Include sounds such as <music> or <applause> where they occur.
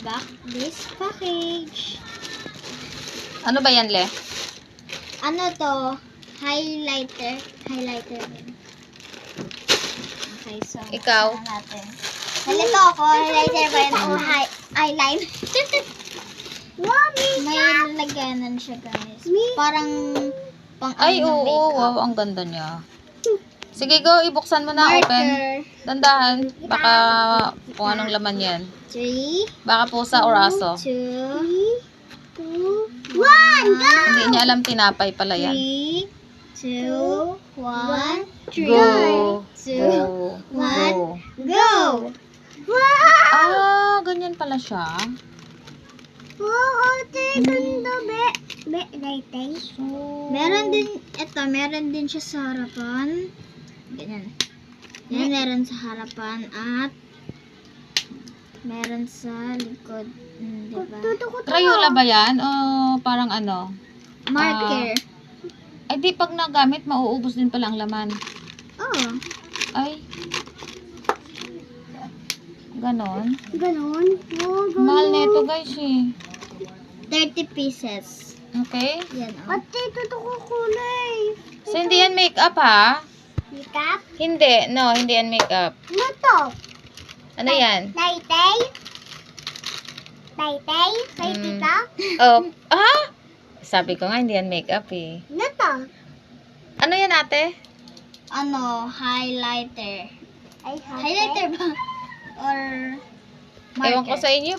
back this package. Ano ba yan, Le? Ano to? Highlighter. Highlighter din. Okay, so. Ikaw? natin. Nalito ako. Highlighter ba yun? O hi- eyeliner? <laughs> May lalagyanan siya, guys. Parang pang Ay, ano, oo, makeup. wow, ang ganda niya. Sige, go, ibuksan mo na, open. Marker. Dandahan, baka kung anong laman yan. Three. Baka pusa or aso. Two. Two. One. Go! Hindi niya alam tinapay pala yan. Three. Two. One. Three. Go! Two. Go! one. Go! Wow! Ah, ganyan pala siya. Oo, ate, ganda, be. Be, latay. So, Meron din, eto, meron din siya sa harapan. Ganyan. Yan, meron sa harapan at meron sa likod. Mm, diba? Crayola ba yan? O parang ano? Marker. Ay, di pag nagamit, mauubos din pala ang laman. oh. Ay. Ganon. Ganon. Oh, Mahal na ito, guys, eh. 30 pieces. Okay? Yan, oh. Ate, ito ko kulay. So, hindi yan makeup, ha? Makeup? Hindi. No, hindi yan makeup. Ano to? Ano yan? Laytay? Kay Mm. tita? Oh, ah? Sabi ko nga, hindi yan makeup, eh. Ano to? Ano yan, ate? Ano, highlighter. Ay, highlighter ba? Or Ewan ko sa inyo.